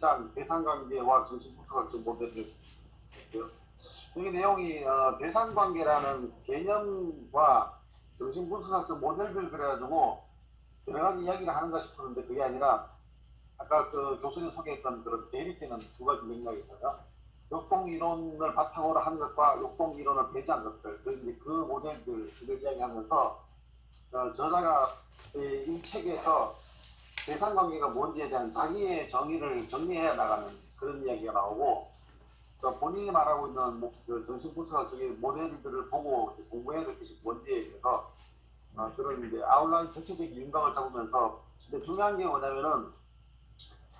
1장 대상관계와 정신분석학적 모델을 했고요. 여기 내용이 어, 대상관계라는 개념과 정신분석학적 모델들 그래가지고 여러 가지 이야기를 하는가 싶었는데 그게 아니라 아까 그 교수님 소개했던 그런 대립되는 두 가지 맥락이 있어요. 역동 이론을 바탕으로 한 것과 역동 이론을 배제한 것들, 그, 그 모델들을 이야기하면서 어, 저자가 이, 이 책에서 대상 관계가 뭔지에 대한 자기의 정의를 정리해 나가는 그런 이야기가 나오고 또 본인이 말하고 있는 뭐, 그 정신분석학적인 모델들을 보고 공부해야 될 것이 뭔지에 대해서 어, 그런 이제 아웃라인 전체적인 윤곽을 잡으면서 근데 중요한 게 뭐냐면은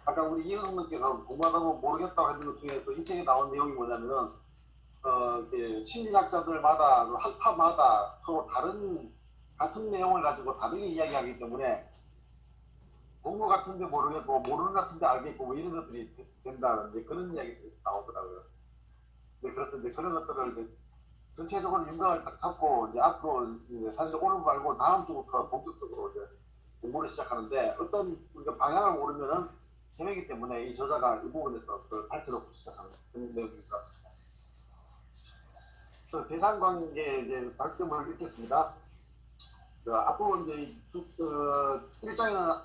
아까 우리 이효성님께서 공부하다 보면 모르겠다고 했던 것 중에서 이 책에 나온 내용이 뭐냐면은 어, 심리학자들마다 그 학파마다 서로 다른 같은 내용을 가지고 다르게 이야기하기 때문에 공부 같은데 모르겠고 모르는 같은데 알겠고 뭐 이런 것들이 되- 된다는 이제 그런 이야기들이 나오더라고요. 네, 그래서 이제 그런 것들을 이제 전체적으로 윤곽을 딱 잡고 이제 앞으로 이제 사실 오늘 말고 다음 주부터 본격적으로 이제 공부를 시작하는데 어떤 우리가 방향을 모르면은 헤매기 때문에 이 저자가 이 부분에서 그걸 밝혀놓고 시작하는 그런 내용인 것 같습니다. 그 대상 관계 이제 발표를 읽겠습니다. 그 앞부분 이제 이 두, 그 1장에는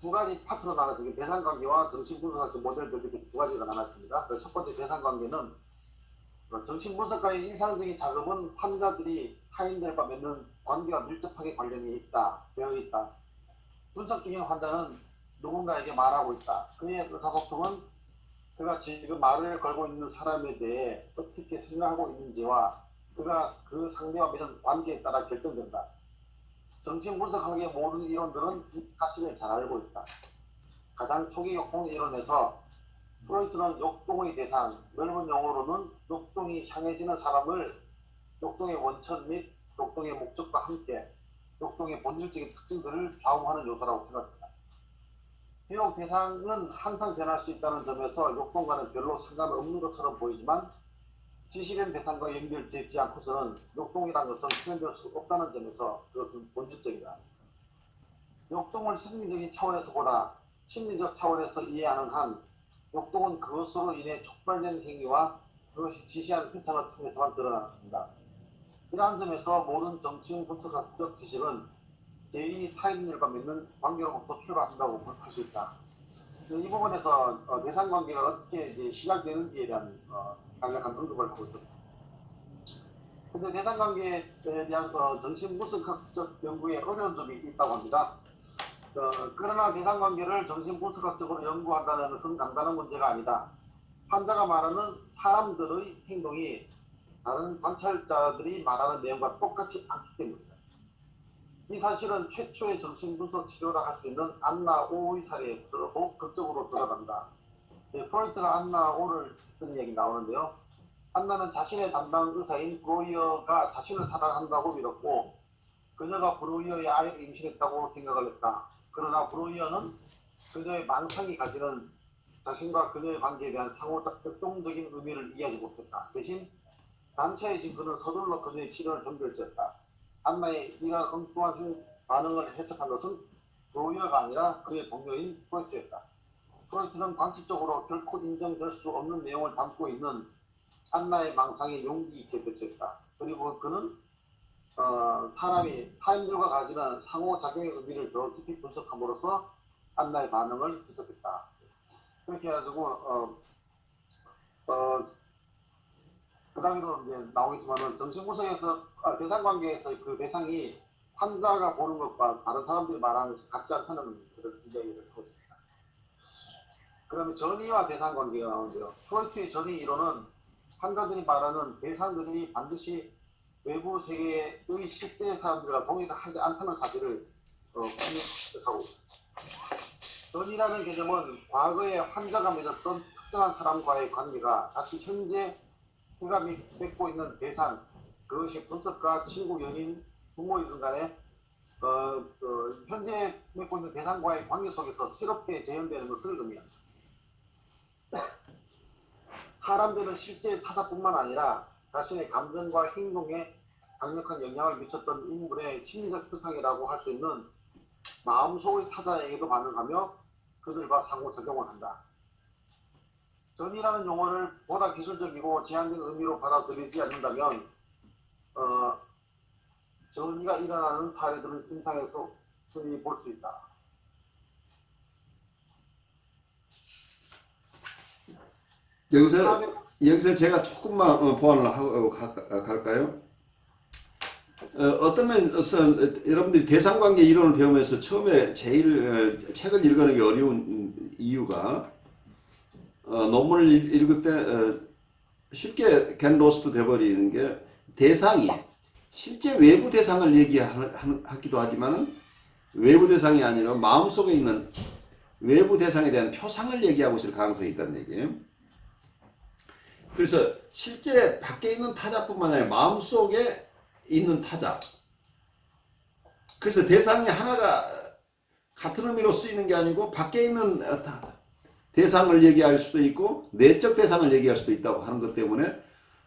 두 가지 파트로 나눠서 이게 대상관계와 정신분석학적 모델들 이렇게 두 가지가 나눠집니다. 그첫 번째 대상관계는 어, 정신분석가의 일상적인 작업은 환자들이 타인들과 맺는 관계와 밀접하게 관련이 있다, 되어 있다. 분석 중인 환자는 누군가에게 말하고 있다. 그의 의사소통은 그가 지금 말을 걸고 있는 사람에 대해 어떻게 생각하고 있는지와 그가 그 상대와 맺은 관계에 따라 결정된다. 정신분석학의 모든 이론들은 이 사실을 잘 알고 있다. 가장 초기 역동 이론에서 프로이트는 역동의 대상, 넓은 용어로는 역동이 향해지는 사람을 역동의 원천 및 역동의 목적과 함께 역동의 본질적인 특징들을 좌우하는 요소라고 생각합니다. 비록 대상은 항상 변할 수 있다는 점에서 역동과는 별로 상관없는 것처럼 보이지만 지시된 대상과 연결되지 않고서는 역동이라는 것은 표현될 수 없다는 점에서 그것은 본질적이다. 역동을 생리적인 차원에서 보다 심리적 차원에서 이해하는 한 역동은 그것으로 인해 촉발된 행위와 그것이 지시하는 패턴을 통해서만 드러납니다. 이러한 점에서 모든 정치인 분석학적 지식은 개인이 타인들과 맺는 관계로부터 출발한다고 할 수 있다. 이 부분에서 어, 대상 관계가 어떻게 시작되는지에 대한 어, 간략한 언급을 하고 있습니다. 근데 대상 관계에 대한 어, 정신 분석학적 연구에 어려운 점이 있다고 합니다. 어, 그러나 대상 관계를 정신 분석학적으로 연구한다는 것은 간단한 문제가 아니다. 환자가 말하는 사람들의 행동이 다른 관찰자들이 말하는 내용과 똑같지 않기 때문이다. 이 사실은 최초의 정신분석 치료라 할 수 있는 안나 오의 사례에서도 극적으로 드러난다. 네, 프로이트가 안나 오를 했던 얘기 나오는데요. 안나는 자신의 담당 의사인 브로이어가 자신을 사랑한다고 믿었고 그녀가 브로이어의 아이를 임신했다고 생각을 했다. 그러나 브로이어는 그녀의 만상이 가지는 자신과 그녀의 관계에 대한 상호작용적인 의미를 이해하지 못했다. 대신 단체의 증거는 서둘러 그녀의 치료를 종결지었다. 안나의 이러한 엉뚱한 행- 반응을 해석한 것은 브로이어가 아니라 그의 동료인 프로이트였다. 프로이트는 관습적으로 결코 인정될 수 없는 내용을 담고 있는 안나의 망상에 용기 있게 대처했다. 그리고 그는 어, 사람이 타인들과 가지는 상호작용의 의미를 더 깊이 분석함으로써 안나의 반응을 해석했다. 그렇게 해가지고 어, 어, 그 다음에도 이제 나오겠지만은 정신분석에서 아, 대상관계에서 그 대상이 환자가 보는 것과 다른 사람들이 말하는 것이 같지 않다는 그런 이야기를 하고 있습니다. 그 다음에 전이와 대상 관계가 나오는데요. 프로이트의 전이 이론은 환자들이 말하는 대상들이 반드시 외부 세계의 실제 사람들과 동의를 하지 않다는 사실을 어, 분명하고 있습니다. 전이라는 개념은 과거에 환자가 맺었던 특정한 사람과의 관계가 다시 현재 그가 맺- 맺고 있는 대상 그것이 분석가, 친구, 연인, 부모이든 간에 어, 어, 현재 맺고 있는 대상과의 관계 속에서 새롭게 재현되는 것을 의미합니다. 사람들은 실제 타자뿐만 아니라 자신의 감정과 행동에 강력한 영향을 미쳤던 인물의 심리적 표상이라고 할 수 있는 마음속의 타자에게도 반응하며 그들과 상호작용을 한다. 전이라는 용어를 보다 기술적이고 제한된 의미로 받아들이지 않는다면 어, 전이가 일어나는 사례들을 임상에서 흔히 볼 수 있다. 여기서 그다음에 여기서 제가 조금만 어, 보완을 하고 가- 가- 갈까요? 어, 떤 면에서 여러분들이 대상관계 이론을 배우면서 처음에 제일 어, 책을 읽어내기 어려운 이유가 어, 논문을 읽- 읽을 때 어, 쉽게 겐 로스트 돼버리는 게 대상이 실제 외부 대상을 얘기하기도 하지만은 외부 대상이 아니라 마음속에 있는 외부 대상에 대한 표상을 얘기하고 있을 가능성이 있다는 얘기예요. 그래서 실제 밖에 있는 타자뿐만 아니라 마음속에 있는 타자. 그래서 대상이 하나가 같은 의미로 쓰이는 게 아니고 밖에 있는 대상을 얘기할 수도 있고 내적 대상을 얘기할 수도 있다고 하는 것 때문에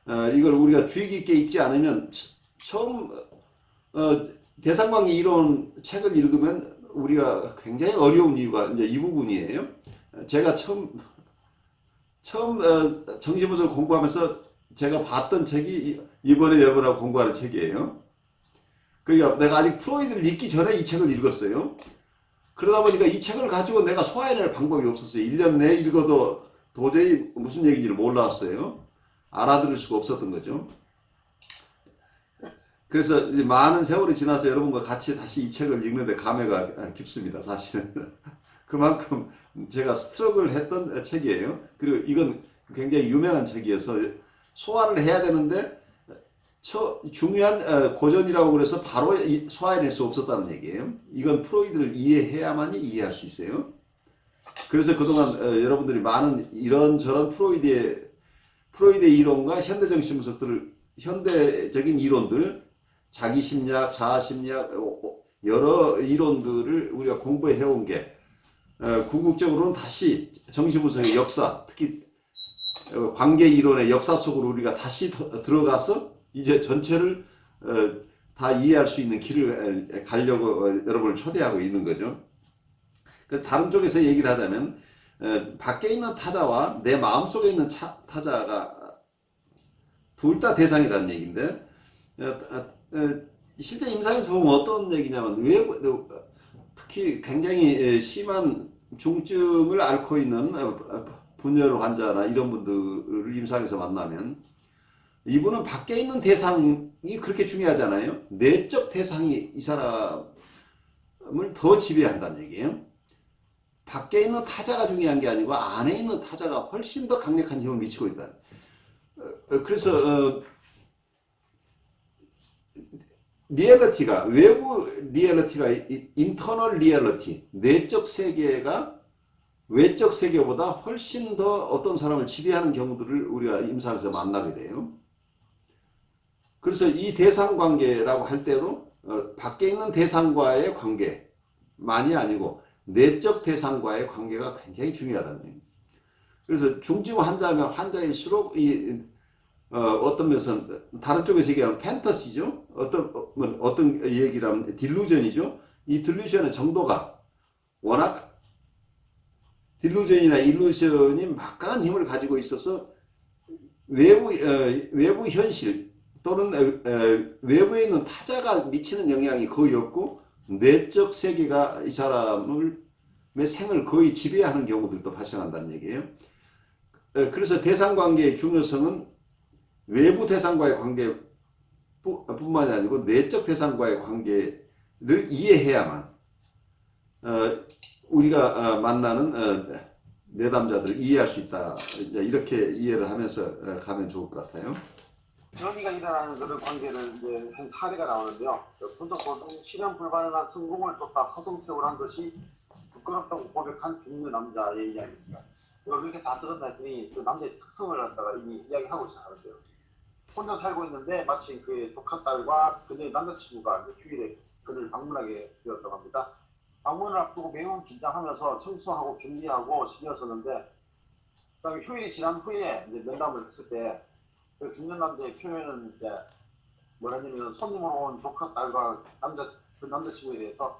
어, 이걸 우리가 주의 깊게 읽지 않으면 처- 처음 어, 대상관계 이론 책을 읽으면 우리가 굉장히 어려운 이유가 이제 이 부분이에요. 제가 처음 처음 어, 정신분석을 공부하면서 제가 봤던 책이 이- 이번에 여러분하고 공부하는 책이에요. 그러니까 내가 아직 프로이드를 읽기 전에 이 책을 읽었어요. 그러다 보니까 이 책을 가지고 내가 소화해낼 방법이 없었어요. 1년 내에 읽어도 도저히 무슨 얘기인지를 몰랐어요. 알아들을 수가 없었던 거죠. 그래서 많은 세월이 지나서 여러분과 같이 다시 이 책을 읽는데 감회가 깊습니다. 사실은. 그만큼 제가 스트럭을 했던 책이에요. 그리고 이건 굉장히 유명한 책이어서 소화를 해야 되는데 처, 중요한 어, 고전이라고 그래서 바로 이- 소화해낼 수 없었다는 얘기예요. 이건 프로이드를 이해해야만이 이해할 수 있어요. 그래서 그동안 어, 여러분들이 많은 이런저런 프로이드의 프로이드의 이론과 현대 정신 분석들을 현대적인 이론들 자기 심리학, 자아 심리학 어, 어, 여러 이론들을 우리가 공부해 해온 게 어, 궁극적으로는 다시 정신분석의 역사, 특히 어, 관계 이론의 역사 속으로 우리가 다시 더- 들어가서 이제 전체를 어, 다 이해할 수 있는 길을 에, 가려고 어, 여러분을 초대하고 있는 거죠. 그 다른 쪽에서 얘기를 하자면 어, 밖에 있는 타자와 내 마음 속에 있는 차- 타자가 둘 다 대상이라는 얘기인데 어, 어, 어, 실제 임상에서 보면 어떤 얘기냐면 어, 특히 굉장히 에, 심한 중증을 앓고 있는 어, 어, 분열 환자나 이런 분들을 임상에서 만나면 이분은 밖에 있는 대상이 그렇게 중요하잖아요. 내적 대상이 이 사람을 더 지배한다는 얘기예요. 밖에 있는 타자가 중요한 게 아니고 안에 있는 타자가 훨씬 더 강력한 힘을 미치고 있다. 어, 어, 그래서 어, 리얼리티가 외부 리얼리티가 인터널 리얼리티 내적 세계가 외적 세계보다 훨씬 더 어떤 사람을 지배하는 경우들을 우리가 임상에서 만나게 돼요. 그래서 이 대상 관계라고 할 때도 어, 밖에 있는 대상과의 관계만이 아니고 내적 대상과의 관계가 굉장히 중요하다는 얘기예요. 그래서 중증 환자면 환자일수록 이 어, 어떤 면에서 다른 쪽에서 얘기하면 팬터시죠. 어떤 어, 뭐 어떤 얘기를 하면 딜루전이죠. 이 딜루전의 정도가 워낙 딜루전이나 일루전이 막강한 힘을 가지고 있어서 외부 어, 외부 현실 또는 어, 어, 외부에 있는 타자가 미치는 영향이 거의 없고 내적 세계가 이 사람을 의 생을 거의 지배하는 경우들도 발생한다는 얘기예요. 어, 그래서 대상 관계의 중요성은 외부 대상과의 관계 뿐만이 아니고 내적 대상과의 관계를 이해해야만 어, 우리가 어, 만나는 어, 내담자들을 이해할 수 있다. 이렇게 이해를 하면서 어, 가면 좋을 것 같아요. 전이가 일어나는 그런 관계를 이제 한 사례가 나오는데요. 그 분석보통 실현 불가능한 성공을 쫓다 허송세월 한 것이 부끄럽다고 고백한 중년 남자의 이야기입니다. 이걸 이렇게 다 들었다 했더니 그 남자의 특성을 갖다가 이미 이야기하고 시작하는데요. 혼자 살고 있는데 마침 그의 조카 딸과 그녀의 남자친구가 휴일에 그를 방문하게 되었다고 합니다. 방문을 앞두고 매우 긴장하면서 청소하고 준비하고 신경 썼는데 그다음에 휴일이 지난 후에 이제 면담을 했을 때 그 중년 남자의 표현은 이제 뭐라냐면 손님으로 온 조카 딸과 남자 그 남자친구에 대해서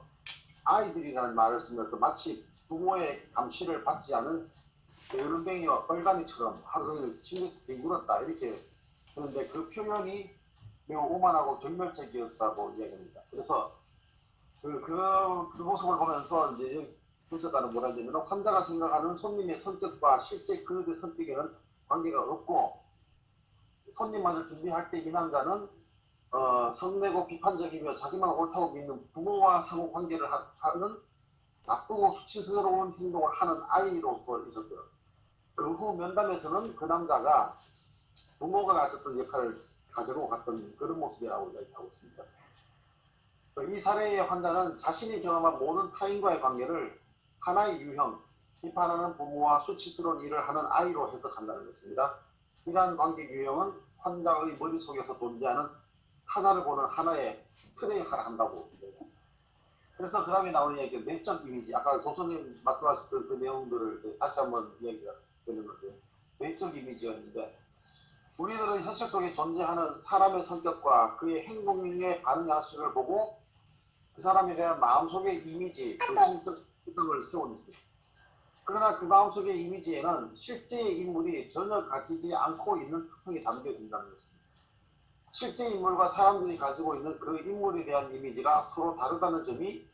아이들이라는 말을 쓰면서 마치 부모의 감시를 받지 않은 여름뱅이와 얼간이처럼 하루 종일 침대에서 뒹굴었다 이렇게 그런데 그 표현이 매우 오만하고 경멸적이었다고 이야기합니다. 그래서 그, 그, 그 모습을 보면서 이제 분석가는 뭐라 하냐면 환자가 생각하는 손님의 성격과 실제 그들의 성격에는 관계가 없고 손님만을 준비할 때 이 남자는 어, 성내고 비판적이며 자기만 옳다고 믿는 부모와 상호 관계를 하- 하는 나쁘고 수치스러운 행동을 하는 아이로서 있었고요. 그 후 면담에서는 그 남자가 부모가 가졌던 역할을 가지고 갔던 그런 모습이라고 이야기하고 있습니다. 이 사례의 환자는 자신이 경험한 모든 타인과의 관계를 하나의 유형, 비판하는 부모와 수치스러운 일을 하는 아이로 해석한다는 것입니다. 이러한 관계 유형은 환자의 머릿속에서 존재하는 타자를 보는 하나의 틀의 역할을 한다고. 그래서 그 다음에 나오는 얘기 내적 이미지. 아까 교수님 말씀하셨던 그 내용들을 다시 한번 이야기가 되는 건데, 내적 이미지였는데, 우리들은 현실 속에 존재하는 사람의 성격과 그의 행동에 반응 양식을 보고 그 사람에 대한 마음속의 이미지, 정신적 특성을 세우는 거죠. 그러나 그 마음속의 이미지에는 실제의 인물이 전혀 가지지 않고 있는 특성이 담겨진다는 것입니다. 실제 인물과 사람들이 가지고 있는 그 인물에 대한 이미지가 서로 다르다는 점이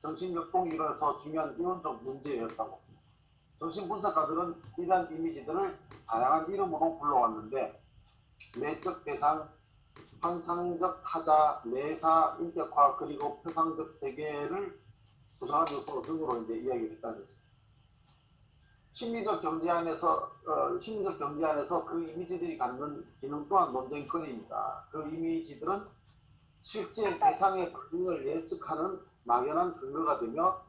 정신역동 이론에서 중요한 이론적 문제였다고. 정신분석가들은 이러한 이미지들을 다양한 이름으로 불러왔는데 내적 대상, 환상적 타자, 내사, 인격화 그리고 표상적 세계를 구성한 요소 등으로 이제 이야기했다는 거죠. 심리적 경제 안에서 어, 심리적 경제 안에서 그 이미지들이 갖는 기능 또한 논쟁거리입니다. 그 이미지들은 실제 대상의 반응을 예측하는 막연한 근거가 되며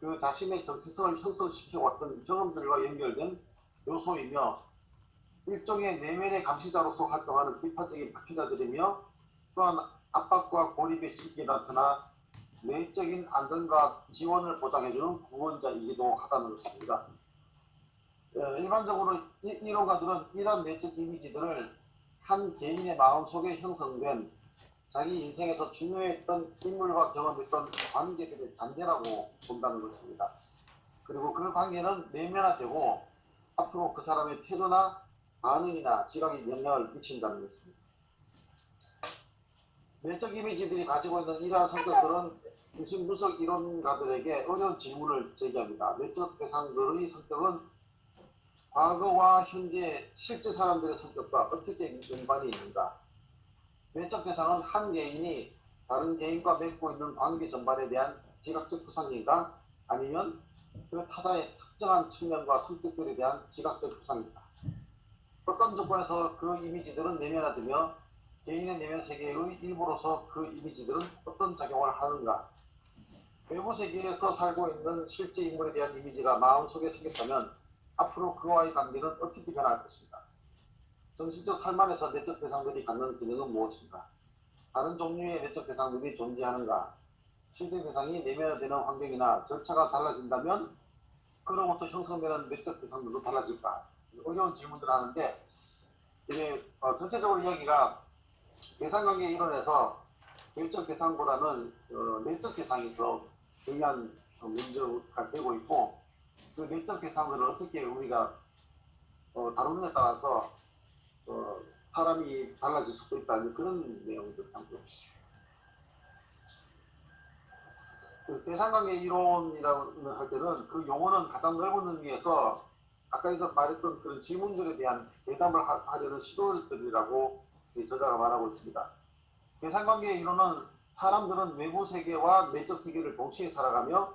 그 자신의 정체성을 형성시켜 왔던 경험들과 연결된 요소이며 일종의 내면의 감시자로서 활동하는 비판적인 박피자들이며 또한 압박과 고립의 시기에 나타나 내적인 안정과 지원을 보장해주는 구원자이기도 하다는 것입니다. 어, 일반적으로 이- 이론가들은 이러한 내적 이미지들을 한 개인의 마음속에 형성된 자기 인생에서 중요했던 인물과 경험했던 관계들의 잔재라고 본다는 것입니다. 그리고 그 관계는 내면화되고 앞으로 그 사람의 태도나 반응이나 지각에 영향을 미친다는 것입니다. 내적 이미지들이 가지고 있는 이러한 성격들은 중심 분석 이론가들에게 어려운 질문을 제기합니다. 내적 대상들의 성격은 과거와 현재 실제 사람들의 성격과 어떻게 연관이 있는가? 내적 대상은 한 개인이 다른 개인과 맺고 있는 관계 전반에 대한 지각적 부상인가? 아니면 그 타자의 특정한 측면과 성격들에 대한 지각적 부상인가? 어떤 조건에서 그 이미지들은 내면화되며 개인의 내면 세계의 일부로서 그 이미지들은 어떤 작용을 하는가? 외부 세계에서 살고 있는 실제 인물에 대한 이미지가 마음속에 생겼다면 앞으로 그와의 관계는 어떻게 변할 것인가? 정신적 삶 안에서 내적 대상들이 갖는 기능은 무엇인가? 다른 종류의 내적 대상들이 존재하는가? 실제 대상이 내면화되는 환경이나 절차가 달라진다면 그로부터 형성되는 내적 대상들도 달라질까? 어려운 질문들을 하는데 이게 어, 전체적으로 이야기가 대상 관계 이론에서 외적 대상보다는 어, 내적 대상이 더 중요한 어, 문제가 되고 있고 그 내적 대상들을 어떻게 우리가 어, 다루느냐에 따라서 어, 사람이 달라질 수도 있다는 그런 내용들 있습니다. 그래서 대상관계 이론이라고 할 때는 그 용어는 가장 넓은 의미에서 아까에서 말했던 그런 질문들에 대한 대답을 하, 하려는 시도들이라고 이 저자가 말하고 있습니다. 대상관계 이론은 사람들은 외부 세계와 내적 세계를 동시에 살아가며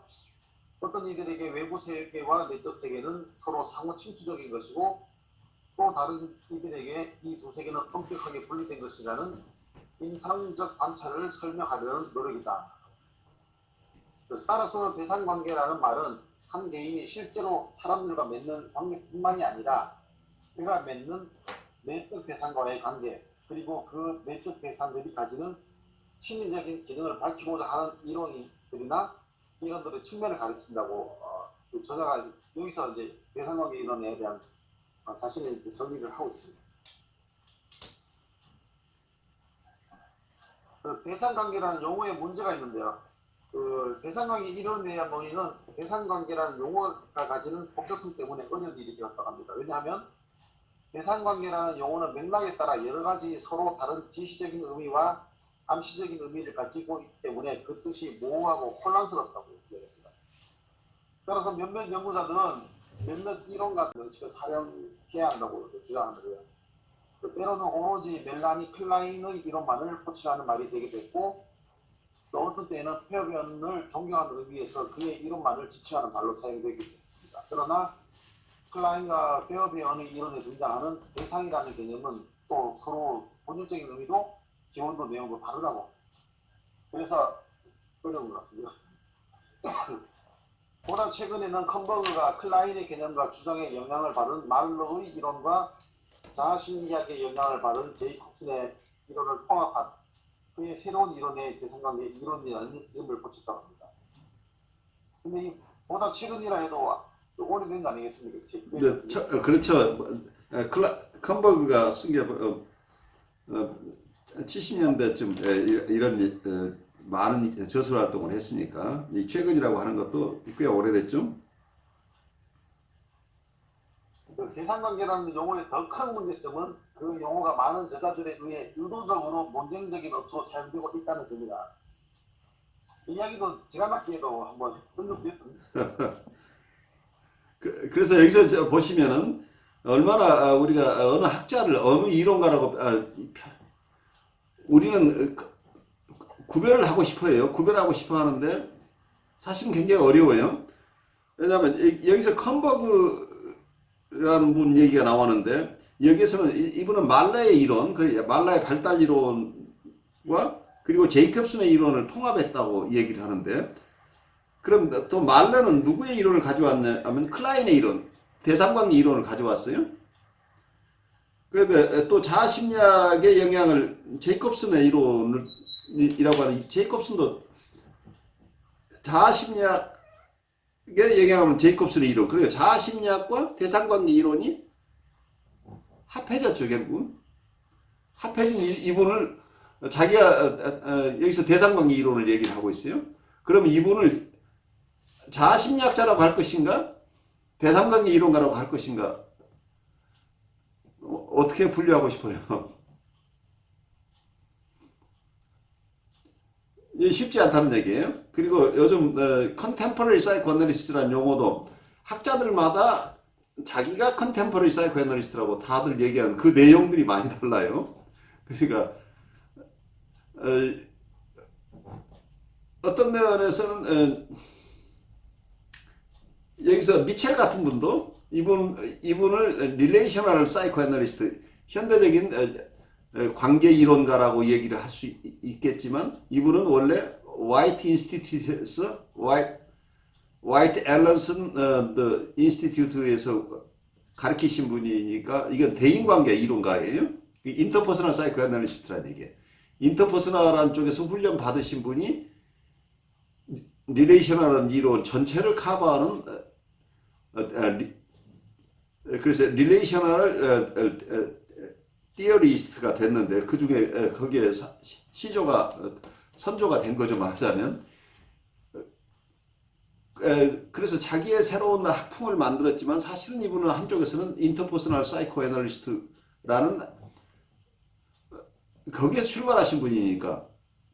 어떤 이들에게 외부 세계와 내적 세계는 서로 상호 침투적인 것이고 또 다른 이들에게 이 두 세계는 엄격하게 분리된 것이라는 인상적 관찰을 설명하려는 노력이다. 따라서 대상관계라는 말은 한 개인이 실제로 사람들과 맺는 관계뿐만이 아니라 그가 맺는 내적 대상과의 관계 그리고 그 내적 대상들이 가지는 심리적인 기능을 밝히고자 하는 이론들이나 이론들의 측면을 가리킨다고 어, 그 저자가 여기서 이제 대상관계 이론에 대한 어, 자신의 그 정리를 하고 있습니다. 그 대상관계라는 용어에 문제가 있는데요. 그 대상관계 이론에 논의는 대상관계라는 용어가 가지는 복잡성 때문에 언역이 이렇게 왔다 갑니다. 왜냐하면 대상관계라는 용어는 맥락에 따라 여러 가지 서로 다른 지시적인 의미와 암시적인 의미를 가지고 있기 때문에 그 뜻이 모호하고 혼란스럽다고 얘기합니다. 따라서 몇몇 연구자들은 몇몇 이론과 원칙을 사용해야 한다고 주장하는데요. 그 때로는 오로지 멜라니 클라인의 이론만을 포착하는 말이 되기도 했고 또 어떤 때에는 페어변을 존경하는 의미에서 그의 이론만을 지칭하는 말로 사용되기도 했습니다. 그러나 클라인과 페어변의 이론에 등장하는 대상이라는 개념은 또 서로 본질적인 의미도 기본도 내용도 다르다고 그래서 어려운 것 같습니다. 보다 최근에는 컨버그가 클라인의 개념과 주장에 영향을 받은 말로의 이론과 자아심리학의 영향을 받은 제이콥슨의 이론을 통합한 그의 새로운 이론의 대상관계 이론이라는 이름을 붙였다고 합니다. 근데 이 보다 최근이라 해도 오래된 거 아니겠습니까? 제- 네, 저, 어, 그렇죠. 뭐, 에, 클라, 컨버그가 쓴게 어, 어, 70년대쯤 이런 이- 어, 많은 저술 활동을 했으니까 이 최근이라고 하는 것도 꽤 오래됐죠. 그 대상관계라는 용어의 더 큰 문제점은 그 용어가 많은 저자들에 의해 의도적으로 논쟁적인 어투로 사용되고 있다는 점이다. 이 이야기도 지난 학기에도 한번 언급됐던 그, 래서 여기서 저 보시면은 얼마나 아, 우리가 어느 학자를 어느 이론가라고 아, 우리는 어, 그- 구별을 하고 싶어요. 구별하고 싶어 하는데 사실은 굉장히 어려워요. 왜냐하면 이- 여기서 컨버그라는 분 얘기가 나왔는데 여기서는 이- 이분은 말라의 이론, 그 말라의 발달 이론과 그리고 제이콥슨의 이론을 통합했다고 얘기를 하는데 그럼 또 말레는 누구의 이론을 가져왔냐 하면 클라인의 이론, 대상관계 이론을 가져왔어요. 그런데 또 자아심리학의 영향을 제이콥슨의 이론을 이라고 하는 제이콥슨도 자아심리학의 영향을 제이콥슨의 이론 그리고 자아심리학과 대상관계 이론이 합해졌죠 결국 합해진 이- 이분을 자기가 어, 어, 어, 여기서 대상관계 이론을 얘기를 하고 있어요. 그럼 이분을 자아심리학자라고 할 것인가? 대상관계 이론가라고 할 것인가? 어, 어떻게 분류하고 싶어요? 쉽지 않다는 얘기예요. 그리고 요즘 컨템퍼러리 사이코애널리스트라는 용어도 학자들마다 자기가 컨템퍼러리 사이코애널리스트라고 다들 얘기하는 그 내용들이 많이 달라요. 그러니까 어, 떤 면에서는 어, 여기서 미첼 같은 분도 이분 이분을 릴레이셔널 사이코애널리스트 현대적인 어, 어, 관계 이론가라고 얘기를 할 수 있겠지만 이분은 원래 화이트 인스티튜트에서 화이트 화이트 앨런슨 어, 더 인스티튜트에서 가르치신 분이니까 이건 대인관계 이론가예요. 인터퍼스널 사이코 애널리스트라는 얘기예요. 인터퍼스널한 쪽에서 훈련 받으신 분이 릴레이셔널한 이론 전체를 커버하는 어, 어, 어, 그래서 릴레이셔널 어, 티어리스트가 됐는데 그 중에 어, 거기에 시조가 어, 선조가 된 거죠 말하자면 그래서 자기의 새로운 학풍을 만들었지만 사실은 이분은 한쪽에서는 인터퍼스널 사이코 애널리스트라는 어, 거기에서 출발하신 분이니까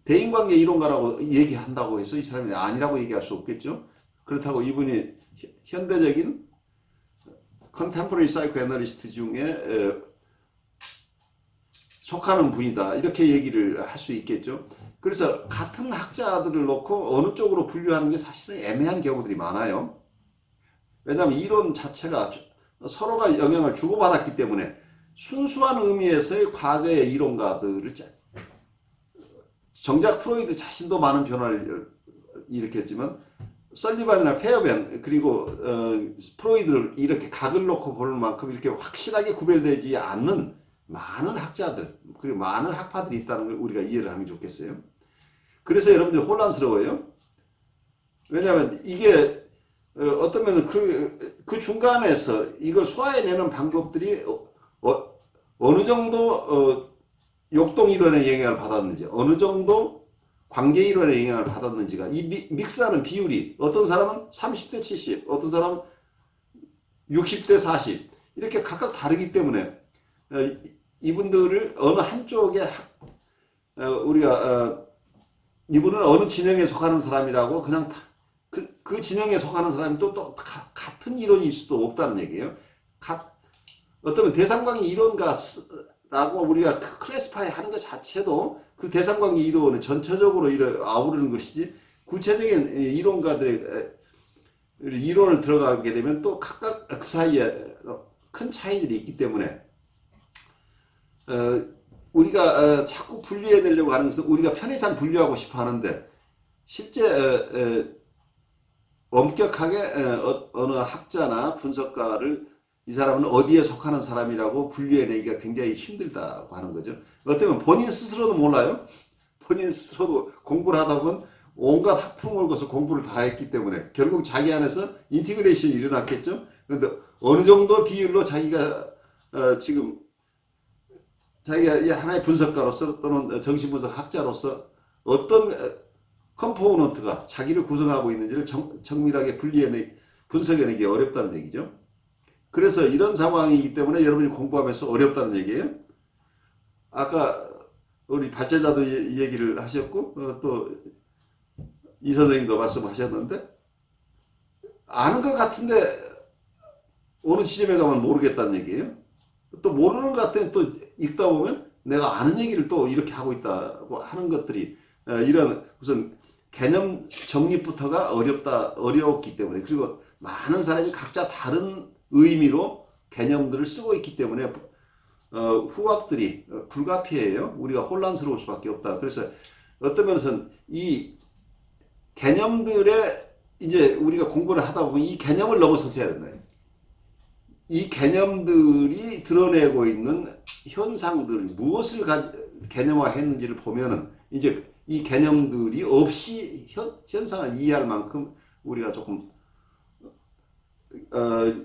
대인관계 이론가라고 얘기한다고 해서 이 사람이 아니라고 얘기할 수 없겠죠. 그렇다고 이분이 현- 현대적인 컨템포러리 사이코 애널리스트 중에 에, 속하는 분이다 이렇게 얘기를 할 수 있겠죠. 그래서 같은 학자들을 놓고 어느 쪽으로 분류하는 게 사실은 애매한 경우들이 많아요. 왜냐하면 이론 자체가 주- 서로가 영향을 주고받았기 때문에 순수한 의미에서의 과거의 이론가들을 짜- 정작 프로이드 자신도 많은 변화를 일으켰지만 설리반이나 페어벤 그리고 어, 프로이드를 이렇게 각을 놓고 볼 만큼 이렇게 확실하게 구별되지 않는 많은 학자들 그리고 많은 학파들이 있다는 걸 우리가 이해를 게 좋겠어요. 그래서 여러분들이 혼란스러워요. 왜냐하면 이게 어, 어떤 면은 그, 그 중간에서 이걸 소화해내는 방법들이 어, 어, 어느 정도 어, 역동 이론의 영향을 받았는지 어느 정도 관계 이론의 영향을 받았는지가 이 미- 믹스하는 비율이 어떤 사람은 30대 70, 어떤 사람은 60대 40 이렇게 각각 다르기 때문에 어, 이- 이분들을 어느 한쪽에 우리가 어, 이분은 어느 진영에 속하는 사람이라고 그냥 다- 그, 그 진영에 속하는 사람이 또, 또 가- 같은 이론일 수도 없다는 얘기예요. 가, 어떤 대상관계 이론가라고 우리가 클래스파이 하는 것 자체도 그 대상관계 이론을 전체적으로 아우르는 것이지 구체적인 이 이론가들의 에, 이론을 들어가게 되면 또 각각 그 사이에 큰 차이들이 있기 때문에 어, 우리가 어, 자꾸 분리해내려고 하는 것은 우리가 편의상 분류하고 싶어 하는데 실제 어, 어, 엄격하게 어, 어느 학자나 분석가를 이 사람은 어디에 속하는 사람이라고 분류해내기가 굉장히 힘들다고 하는 거죠. 어쩌면 본인 스스로도 몰라요. 본인 스스로도 공부를 하다 보면 온갖 학풍을 거서 공부를 다 했기 때문에 결국 자기 안에서 인티그레이션이 일어났겠죠. 그런데 어느 정도 비율로 자기가 어, 지금 자기가 이 하나의 분석가로서 또는 정신분석 학자로서 어떤 어, 컴포넌트가 자기를 구성하고 있는지를 정, 정밀하게 분리해내 분석해내기 어렵다는 얘기죠. 그래서 이런 상황이기 때문에 여러분이 공부하면서 어렵다는 얘기예요. 아까 우리 발제자도 이 얘기를 하셨고 어, 또이 선생님도 말씀하셨는데 아는 것 같은데 어느 지점에 가면 모르겠다는 얘기예요. 또 모르는 것 같은 또 읽다 보면 내가 아는 얘기를 또 이렇게 하고 있다고 하는 것들이 어, 이런 무슨 개념 정립부터가 어렵다 어려웠기 때문에 그리고 많은 사람이 각자 다른 의미로 개념들을 쓰고 있기 때문에 어, 후학들이 어, 불가피해요. 우리가 혼란스러울 수밖에 없다. 그래서 어떤 면에서는 이 개념들의 이제 우리가 공부를 하다 보면 이 개념을 넘어서서 해야 된다. 이 개념들이 드러내고 있는 현상들 무엇을 가, 개념화했는지를 보면은 이제 이 개념들이 없이 현, 현상을 이해할 만큼 우리가 조금 어,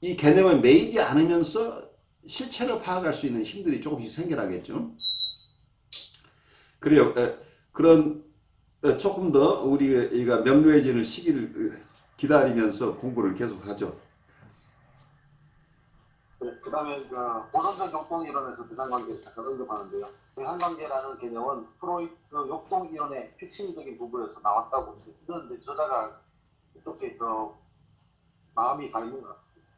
이 개념에 매이지 않으면서 실체를 파악할 수 있는 힘들이 조금씩 생겨나겠죠. 그래요. 에, 그런 에, 조금 더 우리가 명료해지는 시기를 기다리면서 공부를 계속하죠. 네, 그 다음에 그 고전적 역동 이론에서 대상관계를 잠깐 언급하는데요. 대상관계라는 개념은 프로이트 역동 이론의 핵심적인 부분에서 나왔다고 이제 저자가 이렇게 더 마음이 가 있는 것 같습니다.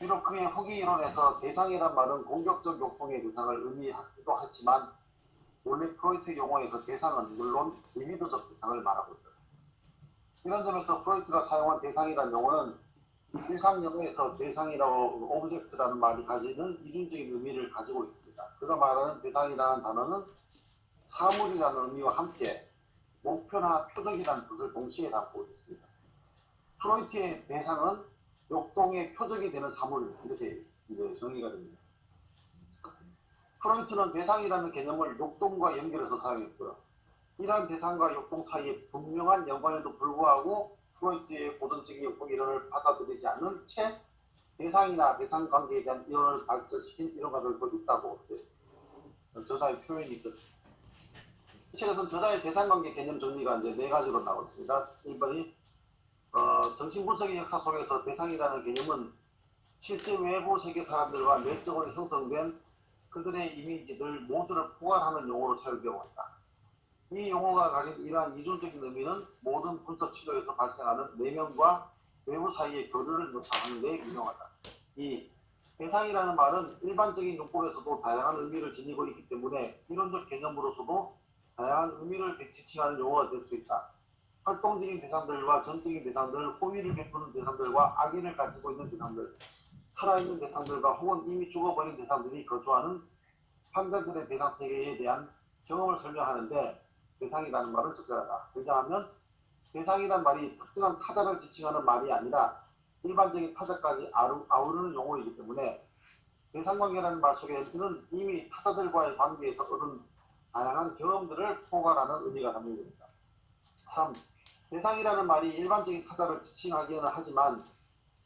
비록 그의 후기 이론에서 대상이란 말은 공격적 역동의 대상을 의미하기도 하지만 원래 프로이트 용어에서 대상은 물론 리미도적 대상을 말하고 있다. 이런 점에서 프로이트가 사용한 대상이라는 용어는 일상 영어에서 대상이라고 오브젝트라는 말이 가지는 이중적인 의미를 가지고 있습니다. 그가 말하는 대상이라는 단어는 사물이라는 의미와 함께 목표나 표적이라는 뜻을 동시에 담고 있습니다. 프로이트의 대상은 역동의 표적이 되는 사물 이렇게 이제 정의가 됩니다. 프로이트는 대상이라는 개념을 역동과 연결해서 사용했고요. 이러한 대상과 역동 사이에 분명한 연관에도 불구하고 프로이트의 고전적인 역동 이론을 받아들이지 않는 채 대상이나 대상 관계에 대한 이론을 발전시킨 이론가들도 있다고 저자의 표현이 있죠. 이 책에서는 저자의 대상 관계 개념 정리가 이제 네 가지로 나와 있습니다. 1번이 어, 정신분석의 역사 속에서 대상이라는 개념은 실제 외부 세계 사람들과 내적으로 형성된 그들의 이미지들 모두를 포괄하는 용어로 사용되고 있다. 이 용어가 가진 이러한 이중적인 의미는 모든 분석 치료에서 발생하는 내면과 외부 사이의 교류를 묘사하는 데 유용하다. 이 대상이라는 말은 일반적인 용법에서도 다양한 의미를 지니고 있기 때문에 이론적 개념으로서도 다양한 의미를 지칭하는 용어가 될 수 있다. 활동적인 대상들과 전적인 대상들, 호의를 베푸는 대상들과 악의를 가지고 있는 대상들, 살아있는 대상들과 혹은 이미 죽어버린 대상들이 거주하는 환자들의 대상 세계에 대한 경험을 설명하는데 대상이라는 말은 적절하다. 왜냐하면 대상이란 말이 특정한 타자를 지칭하는 말이 아니라 일반적인 타자까지 아우르는 용어이기 때문에 대상관계라는 말 속에 는 이미 타자들과의 관계에서 얻은 다양한 경험들을 포괄하는 의미가 담겨있습니다. 3. 대상이라는 말이 일반적인 타자를 지칭하기는 하지만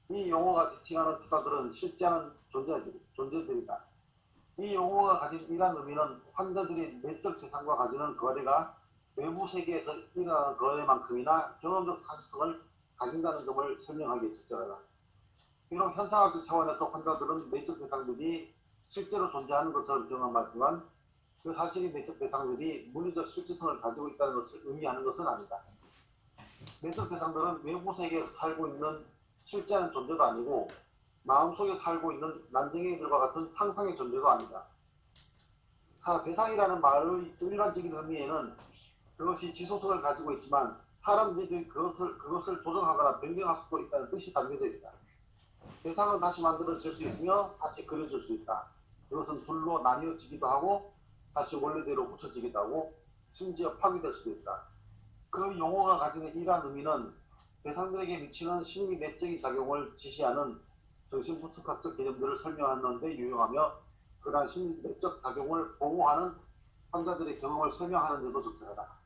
이 용어가 지칭하는 타자들은 실제하는 존재들, 존재들이다. 이 용어가 가진 이러한 의미는 환자들이 내적 대상과 가지는 거래가 외부 세계에서 일어나는 거에만큼이나 경험적 사실성을 가진다는 점을 설명하기 적절하다. 비록 현상학적 차원에서 환자들은 내적 대상들이 실제로 존재하는 것처럼 경험하지만 그 사실이 내적 대상들이 물리적 실질성을 가지고 있다는 것을 의미하는 것은 아니다. 내적 대상들은 외부 세계에서 살고 있는 실제한 존재도 아니고 마음속에 살고 있는 난쟁이들과 같은 상상의 존재도 아니다. 자, 대상이라는 말의 일반적인 의미에는 그것이 지속성을 가지고 있지만 사람들이 그것을 그것을 조정하거나 변경할 수도 있다는 뜻이 담겨져 있다. 대상은 다시 만들어질 수 있으며 다시 그려질 수 있다. 그것은 둘로 나뉘어지기도 하고 다시 원래대로 붙여지기도 하고 심지어 파괴될 수도 있다. 그 용어가 가지는 이러한 의미는 대상들에게 미치는 심리 내적인 작용을 지시하는 정신분석학적 개념들을 설명하는 데 유용하며 그러한 심리 내적 작용을 보호하는 환자들의 경험을 설명하는 데도 적절하다.